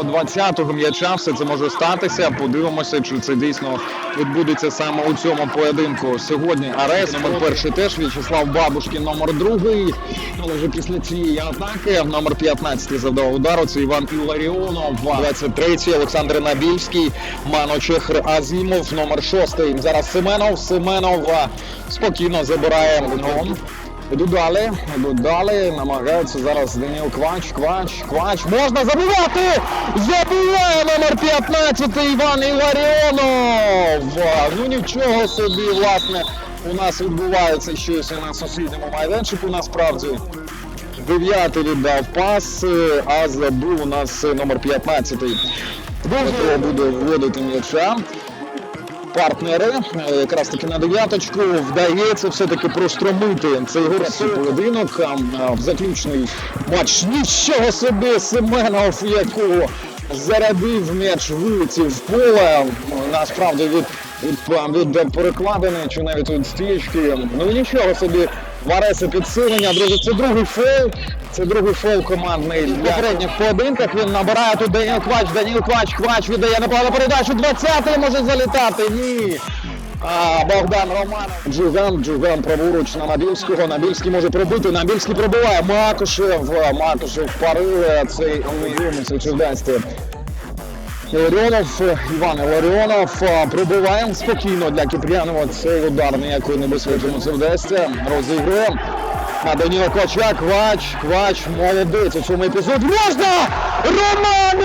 свого 20-го м'яча. Все це може статися. Подивимося, чи це дійсно відбудеться саме у цьому поєдинку. Сьогодні арест номер перший теж В'ячеслав Бабушкін, номер другий. Але вже після цієї атаки номер 15 завдав удару. Це Іван Іларіонов, 23-й Олександр Набільський, Маночехр Азімов, номер 6 Зараз Семенов. Семенов спокійно забирає Йдуть далі, йдуть далі, намагаються зараз Даніл Квач, Квач, Квач. Можна забивати! Забиває номер 15 Іван Іларіонов! Ну нічого собі, власне, у нас відбувається щось на сусідньому майданчику насправді. Дев'ятий віддав пас, а забув у нас номер 15. Дуже буде вводити м'яча партнери. Е, Якраз таки на дев'яточку вдається все-таки простромити цей горський поєдинок. В заключний матч нічого собі Семенов, якого зарядив м'яч вулиці в поле. Насправді від, від, від перекладини чи навіть від стрічки. Ну нічого собі. Вареса підсилення, друзі, це другий фол. Це другий фол командний. В попередніх поєдинках він набирає тут Даніл Квач, Даніл Квач, Квач віддає непогану передачу. 20-й може залітати. Ні. А, Богдан Романов. Джуган, Джуган праворуч на Набільського. Набільський може пробити. Набільський пробиває. Макушев. Макушев парирує цей невідомий, чи Іларіонов, Іван Іларіонов е, пробиває спокійно для Кіпрянова. Цей удар ніякої небезпеки не це вдасться. Розігрує. На Даніла Квача, Квач, Квач, молодець у цьому епізоді. Можна! Романов!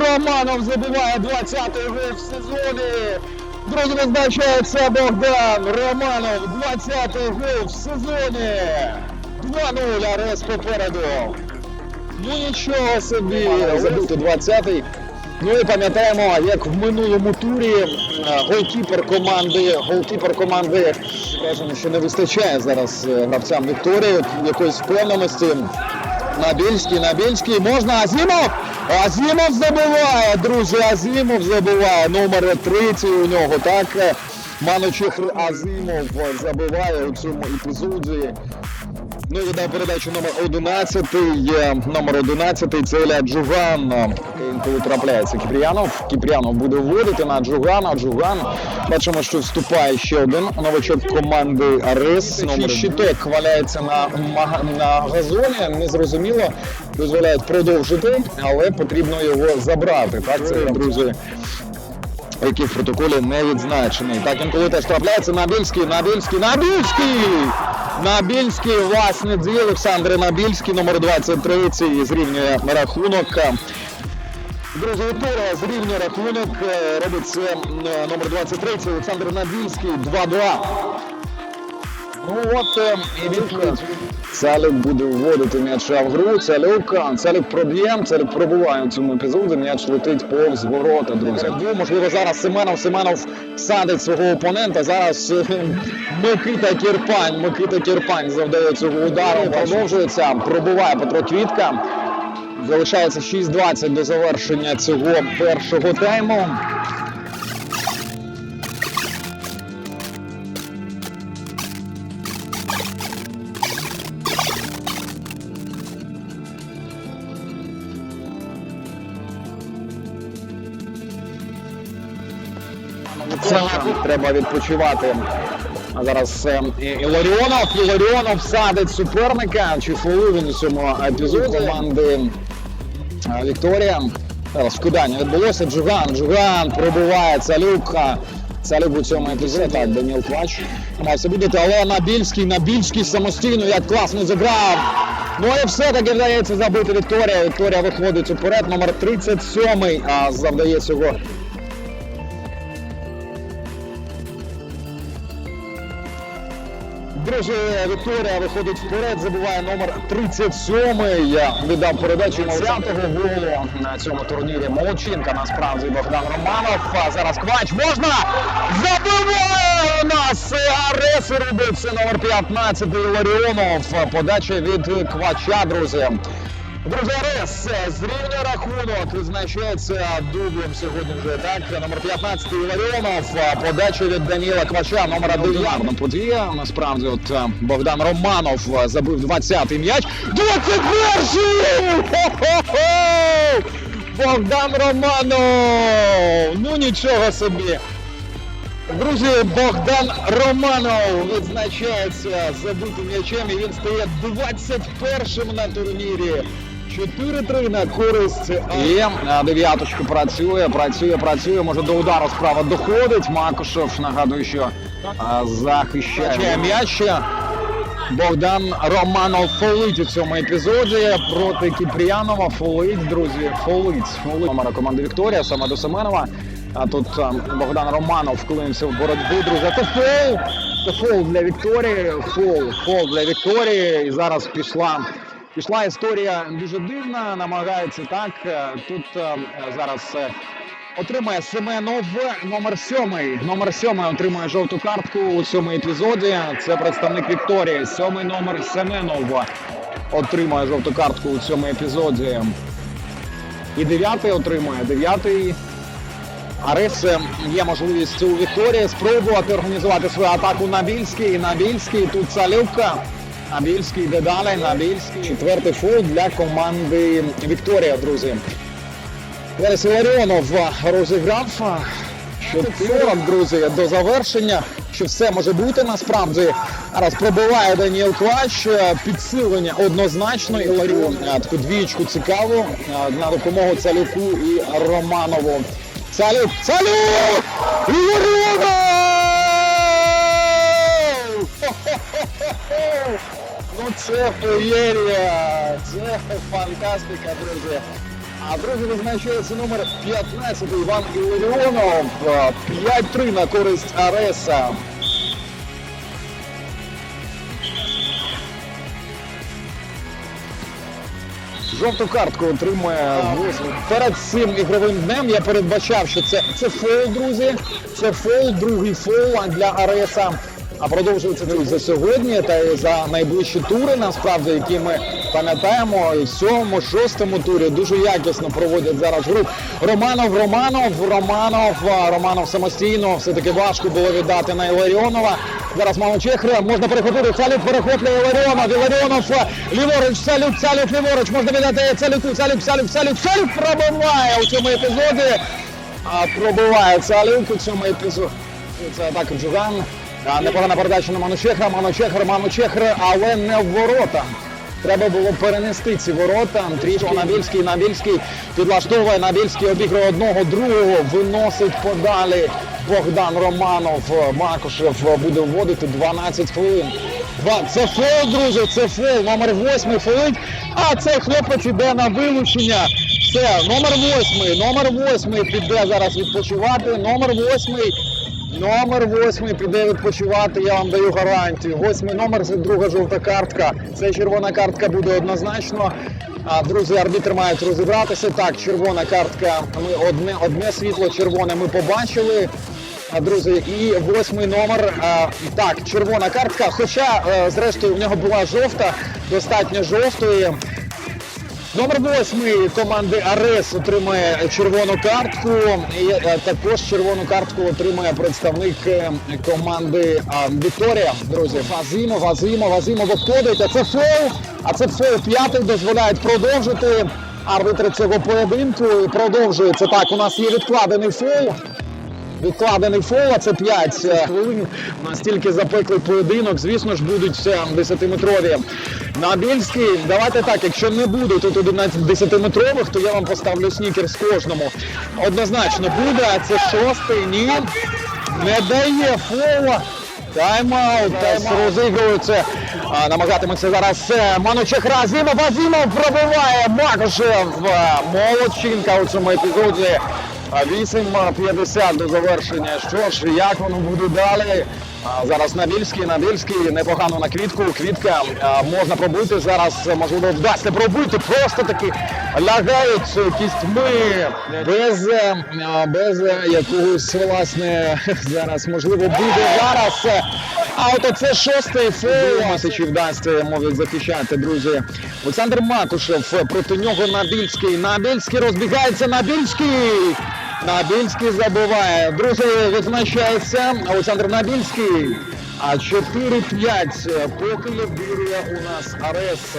Романов забиває 20-й гол в сезоні. Друзі, визначається Богдан Романов, 20-й гол в сезоні. 2-0, Арес попереду. Ну нічого собі, забити 20-й. Ну і пам'ятаємо, як в минулому турі е, голкіпер команди, голкіпер команди, скажімо, що не вистачає зараз е, гравцям Вікторії якоїсь впевненості. Набільський, Набільський, можна Азімов! Азімов забиває, друзі, Азімов забиває, номер 30 у нього, так? е, Маночехр Азімов забиває у цьому епізоді. Ну і дав передачу номер 11, є номер 11, це Ілля Джуган. Коли трапляється Кіпріянов, Кіпріянов буде вводити на Джугана. Джуган. Бачимо, що вступає ще один новачок команди Арес. Номер щиток валяється на, на газоні. Незрозуміло, дозволяють продовжити, але потрібно його забрати. Так, це друзі який в протоколі не відзначений. Так інколи теж трапляється Набільський, Набільський, Набільський! Набільський, власне, дві Олександр Набільський, номер 23, зрівнює рахунок. Друзі, Вікторія зрівнює рахунок, Робиться робить це е, номер 23, Олександр Набільський, 2-2. Ну от і відповідь. Цалюк буде вводити м'яча в гру. Цалюк, Цалюк проб'є, Цалюк пробуває у цьому епізоді. М'яч летить повз ворота, друзі. Можливо, зараз Семенов Семенов садить свого опонента. Зараз е, Микита Кірпань. Микита Кірпань завдає цього удару. Продовжується. Пробуває Петро Квітка. Залишається 6.20 до завершення цього першого тайму. Треба відпочивати. А зараз е, Іларіонов, Іларіонов садить суперника. Чи фолу він у цьому епізоді команди Вікторія. Зараз вкидання відбулося. Джуган, Джуган пробиває Цалюка. Цалюк у цьому епізоді. Так, Даніл Квач. Намагається бути, але Набільський, Набільський самостійно, як класно зіграв. Ну і все-таки вдається забити Вікторія. Вікторія виходить уперед. Номер 37 а, завдає цього Друзі, Вікторія виходить вперед, забуває номер 37. Я віддав передачу 10-го голу на цьому турнірі. Молодчинка насправді Богдан Романов. Зараз Квач можна! Забиває у нас Арес робив це номер 15 Ларіонов. Подача від Квача, друзі. Друзі, Арес зрівнює рахунок, визначається дублем сьогодні вже так. Номер 15 Іларіонов, подача від Даніла Квача, номер 9. Подія, насправді, от е, Богдан Романов е, забив 20-й м'яч. 21-й! Хо-хо-хо! Богдан Романов! Ну нічого собі! Друзі, Богдан Романов відзначається забитим м'ячем і він стає 21-м на турнірі. 4-3 на користь. І е, дев'яточка працює, працює, працює. Може до удару справа доходить. Макушев нагадую, що е, захищає м'яч. Богдан Романов фолить у цьому епізоді проти Кіпріянова. Фолить, друзі, фолить. Фолить. Номера команди Вікторія, саме до Семенова. А тут Богдан Романов вклинився в боротьбу. Друзі, це фол. Це фол для Вікторії. Фол, фол для Вікторії. І зараз пішла. Пішла історія дуже дивна, намагається так. Е, Тут е, зараз е, отримає Семенов номер сьомий. Номер сьомий отримує жовту картку у цьому епізоді. Це представник Вікторії. Сьомий номер Семенов отримує жовту картку у цьому епізоді. І дев'ятий отримує. Дев'ятий Арес е, є можливість у Вікторії спробувати організувати свою атаку на Більський. На Більський тут Салюка. Набільський йде далі. Набільський. Четвертий фол для команди Вікторія, друзі. Ларис Іларіонов розіграв. Що 40, друзі, до завершення. Що все може бути насправді. Зараз пробиває Даніел Клач. Підсилення однозначно. Іларіон е, таку двічку цікаву на допомогу Цалюку і Романову. Цалюк! Цалюк! Іларіонов! Ну це феєрія! Це фантастика, друзі. А друзі визначається номер 15 Іван Іларіонов. 5-3 на користь Ареса. Жовту картку отримує перед цим ігровим днем. Я передбачав, що це, це фол, друзі. Це фол, другий фол для Ареса. А продовжується це за сьогодні та й за найближчі тури, насправді, які ми пам'ятаємо, і в сьомому, шостому турі дуже якісно проводять зараз гру. Романов, Романов, Романов, Романов самостійно. Все-таки важко було віддати на Іларіонова. Зараз мало чехри, можна перехопити. Салюк перехоплює Іларіонов. Іларіонов ліворуч, Салюк, Салюк, ліворуч. Можна віддати Салюку, Салюк, Салюк, Салюк, Салюк пробиває у цьому епізоді. А пробиває Салюк у цьому епізоді. Це атака Джуган. Непогана передача на Манучехра, Манучехр, Манучехр, але не в ворота. Треба було перенести ці ворота. Трішки Набільський, Набільський підлаштовує, Набільський обігрує одного, другого, виносить подалі. Богдан Романов, Макушев буде вводити 12 хвилин. Це фол, друзі, це фол. Номер 8 фолить. А цей хлопець іде на вилучення. Все, номер 8, номер 8 піде зараз відпочивати. Номер 8 Номер восьмий піде відпочивати, я вам даю гарантію. Восьмий номер це друга жовта картка. Це червона картка буде однозначно. А, друзі, арбітр мають розібратися. Так, червона картка. Ми одне, одне світло червоне ми побачили. А, друзі, і восьмий номер. А, так, червона картка. Хоча, е, зрештою, в нього була жовта, достатньо жовтої. Номер восьмий команди Арес отримає червону картку. І е, також червону картку отримає представник е, команди Вікторія. Друзі, Вазимо, Вазимо, Вазимо виходить. А це фол. А це фол п'ятий дозволяють продовжити. Арбітри цього поєдинку і продовжується. Так, у нас є відкладений фол. Відкладений фол, а це 5 хвилин. Настільки запеклий поєдинок, звісно ж, будуть е, 10-метрові. Набільський, давайте так, якщо не буде тут 11 10-метрових, то я вам поставлю снікерс кожному. Однозначно буде, а це шостий, ні. Не дає фола. Тайм-аут, розігрується. Намагатиметься зараз е, Манучек Разімов. Азімов пробиває Макошев. Е, Молодчинка у цьому епізоді. А 8.50 до завершення. Що ж, як воно буде далі? А, Зараз Набільський, Набільський непогано на квітку. Квітка а, можна пробити. Зараз можливо вдасться пробити. Просто таки лягають кістьми без, е, без е, якогось власне зараз можливо буде зараз. А от оце шостий фейл. Чи вдасться йому захищати, друзі. Олександр Макушев проти нього Набільський. Набільський розбігається. Набільський. Набільський забиває. Друзі, відзначається Олександр Набільський. А 4-5 поки лідирує у нас Арес.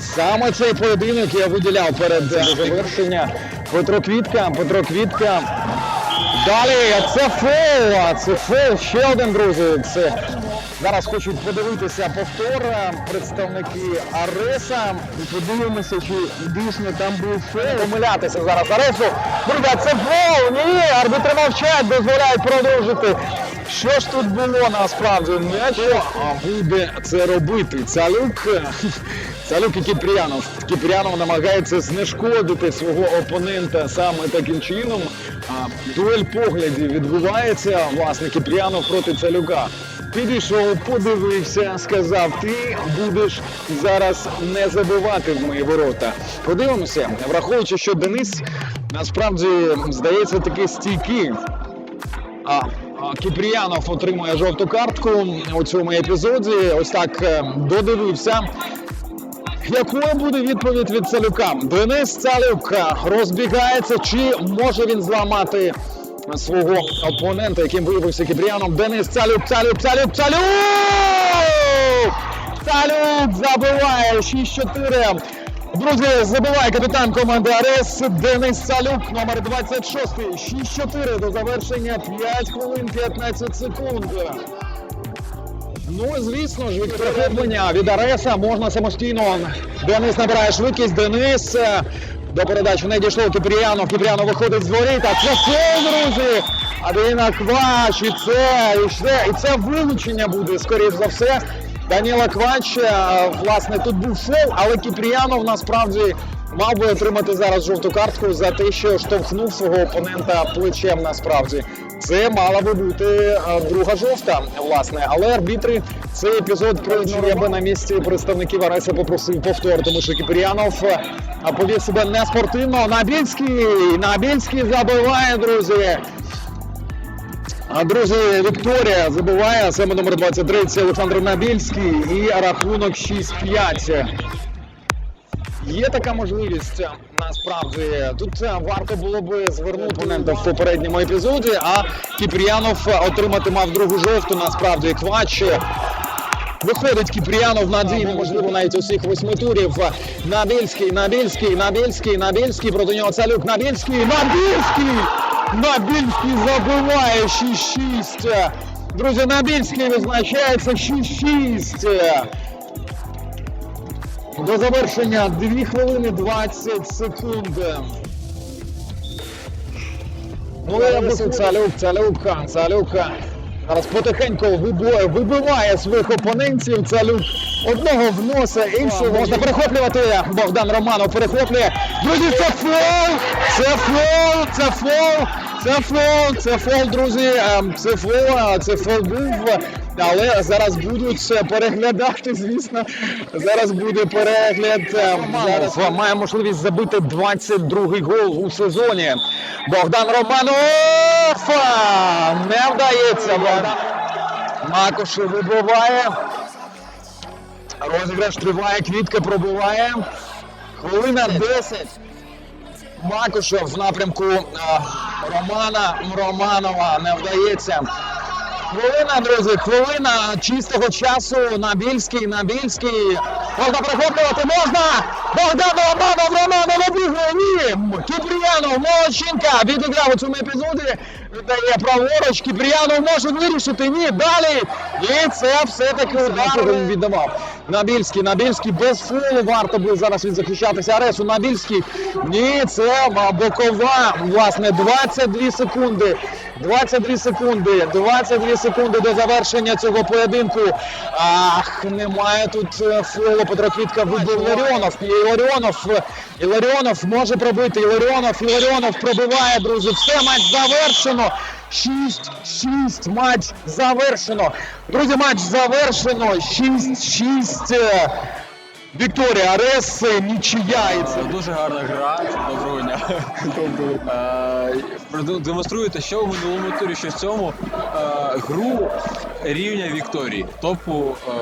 Саме цей поєдинок я виділяв перед завершення. Петро Квітка, Петро Квітка. Далі це фол, це фол, ще один, друзі. Зараз хочуть подивитися повтор е, представники Ареса. Подивимося, чи дійсно там був фол. Помилятися зараз Аресу. Друзі, це фол! Ні, арбітри мовчать, дозволяють продовжити. Що ж тут було насправді? Нічого буде це робити. Цалюк, Цалюк і Кіпріянов. Кіпріянов намагається знешкодити свого опонента саме таким чином. Дуель поглядів відбувається. Власне, Кіпріянов проти Цалюка. Підійшов, подивився, сказав, ти будеш зараз не забивати в мої ворота. Подивимося, враховуючи, що Денис насправді здається такий стійкий. А, а Кіпріянов отримує жовту картку у цьому епізоді. Ось так е, додивився. Якою буде відповідь від Цалюка? Денис Цалюк розбігається, чи може він зламати свого опонента, яким виявився Кіпріянов? Денис Цалюк, Цалюк, Цалюк, Цалюк! Цалюк забиває 6-4. Друзі, забиває капітан команди Арес Денис Цалюк, номер 26. 6-4 до завершення 5 хвилин 15 секунд. Ну, звісно ж, від перехоплення від Ареса можна самостійно. Денис набирає швидкість. Денис е, до передачі не дійшло. Кіпріянов. Кіпріянов виходить з воріт. А це фол, друзі! Адина Квач. І це, і це, і це вилучення буде, скоріш за все. Даніла Квач, е, власне, тут був фол, але Кіпріянов насправді мав би отримати зараз жовту картку за те, що штовхнув свого опонента плечем насправді. Це мала би бути е, друга жовта, власне. Але арбітри цей епізод пройшли, я би на місці представників Ареса попросив повтор, тому що Кіпріянов е, повів себе неспортивно. Набільський, Набільський забиває, друзі. А друзі, Вікторія забиває саме номер 23, це Олександр Набільський і рахунок 6-5. Є така можливість е, насправді. Тут е, варто було би звернути опонента в попередньому епізоді, а Кіпріянов отримати мав другу жовту. Насправді Квач. Виходить Кіпріянов надійно, можливо, навіть усіх восьми турів. Набільський, Набільський, Набільський, Набільський, проти нього Цалюк, Набільський, Набільський! Набільський забиває 6-6. Друзі, Набільський визначається 6-6. До завершення 2 хвилини 20 секунд. Ну, я би Цалюк, Цалюк, Цалюк. Зараз потихеньку вибиває, вибиває своїх опонентів. Цалюк одного вносить, іншого можна перехоплювати. Богдан Романов перехоплює. Друзі, це фол! Це фол! Це фол! Це фол! Це фол, друзі! Ем, Це фол, це фол був. Але зараз будуть переглядати, звісно. Зараз буде перегляд. Ем, Зараз має можливість забити 22-й гол у сезоні. Богдан Романов не вдається. Богдан Макош вибиває. Розіграш триває, квітка пробиває. Хвилина 10. Макушев в напрямку Романа Романова не вдається. Хвилина, друзі, хвилина чистого часу. Набільський, Набільський. Можна прохоплювати можна! Богдан Романов, Романов обігрує, ні! Кіпріянов, молодчинка, відіграв у цьому епізоді. Віддає праворуч, Кіпріянов може вирішити, ні, далі! І це все-таки удар він віддавав. Набільський, Набільський без фолу варто було зараз він захищатися Аресу. Набільський, ні, це бокова, власне, 22 секунди. 22 секунди, 22 секунди до завершення цього поєдинку. Ах, немає тут е, фолу. Петро Квітка вибив Іларіонов. Іларіонов, Іларіонов може пробити. Іларіонов, Іларіонов пробиває, друзі. Все, матч завершено. 6-6 матч завершено. Друзі, матч завершено. 6-6. Вікторія Арес, нічия і це. Е, Дуже гарна гра. Доброго. Е, Демонструєте, що в минулому турі, що в цьому е, гру рівня Вікторії, топу е,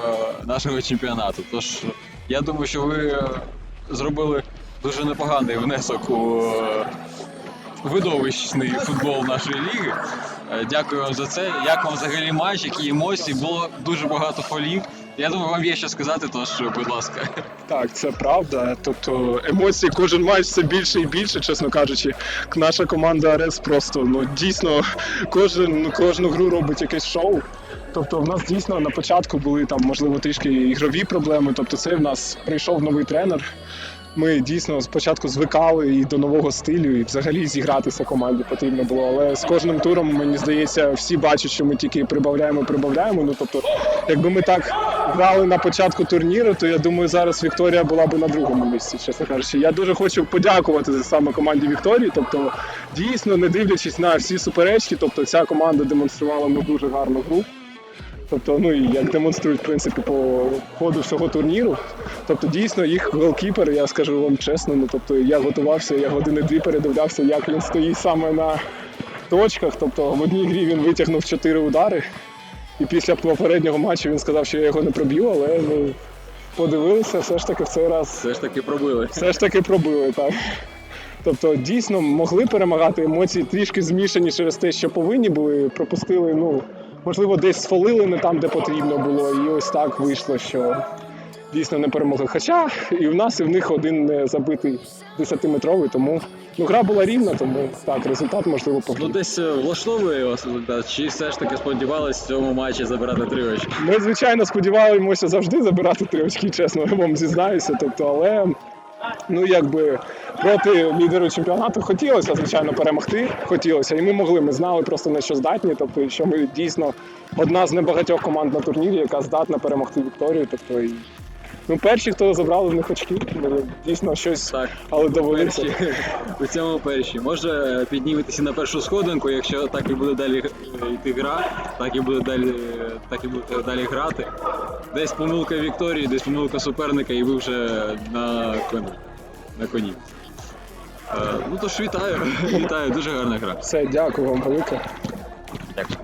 нашого чемпіонату. Тож я думаю, що ви е, зробили дуже непоганий внесок у е, видовищний футбол нашої ліги. Е, Дякую вам за це. Як вам взагалі матч, які емоції? Було дуже багато фолів. Я думаю, вам є що сказати, тож, будь ласка. Так, це правда. Тобто емоцій кожен матч все більше і більше, чесно кажучи. Наша команда Арес просто ну дійсно кожен кожну гру робить якесь шоу. Тобто, в нас дійсно на початку були там, можливо, трішки ігрові проблеми. Тобто, це в нас прийшов новий тренер. Ми дійсно спочатку звикали і до нового стилю, і взагалі зігратися команді потрібно було. Але з кожним туром, мені здається, всі бачать, що ми тільки прибавляємо, прибавляємо. Ну тобто, якби ми так грали на початку турніру, то я думаю, зараз Вікторія була б на другому місці, чесно кажучи. Я дуже хочу подякувати за саме команді Вікторії. Тобто, дійсно, не дивлячись на всі суперечки, тобто ця команда демонструвала ну, дуже гарну гру. Тобто, ну і як демонструють в принципі по ходу всього турніру. Тобто, дійсно, їх голкіпер, я скажу вам чесно, ну тобто я готувався, я години дві передивлявся, як він стоїть саме на точках. Тобто в одній грі він витягнув чотири удари. І після попереднього матчу він сказав, що я його не проб'ю, але ну, подивилися, все ж таки в цей раз Все ж таки пробили. все ж таки пробили, так. Тобто дійсно могли перемагати емоції трішки змішані через те, що повинні були, пропустили, ну, можливо, десь сфолили не там, де потрібно було, і ось так вийшло, що дійсно не перемогли. Хоча і в нас, і в них один не забитий 10-метровий, тому ну, гра була рівна, тому так, результат можливо Ну десь е, влаштовує вас результат, чи все ж таки сподівались в цьому матчі забирати три очки? Ми, звичайно, сподіваємося завжди забирати три очки, чесно вам зізнаюся. Тобто, але ну якби проти лідеру чемпіонату хотілося, звичайно, перемогти. Хотілося, і ми могли. Ми знали просто на що здатні. Тобто, що ми дійсно одна з небагатьох команд на турнірі, яка здатна перемогти Вікторію. Тобто, ну, перші, хто забрали в них очки, ну, дійсно щось, Так, але довелося. перші у цьому перші. Може підніметеся на першу сходинку, якщо так і буде далі е, йти гра, так і буде далі, так і буде далі грати. Десь помилка Вікторії, десь помилка суперника, і ви вже на коні. На коні. Е, ну тож вітаю, вітаю, дуже гарна гра. Все, дякую вам велике. Дякую.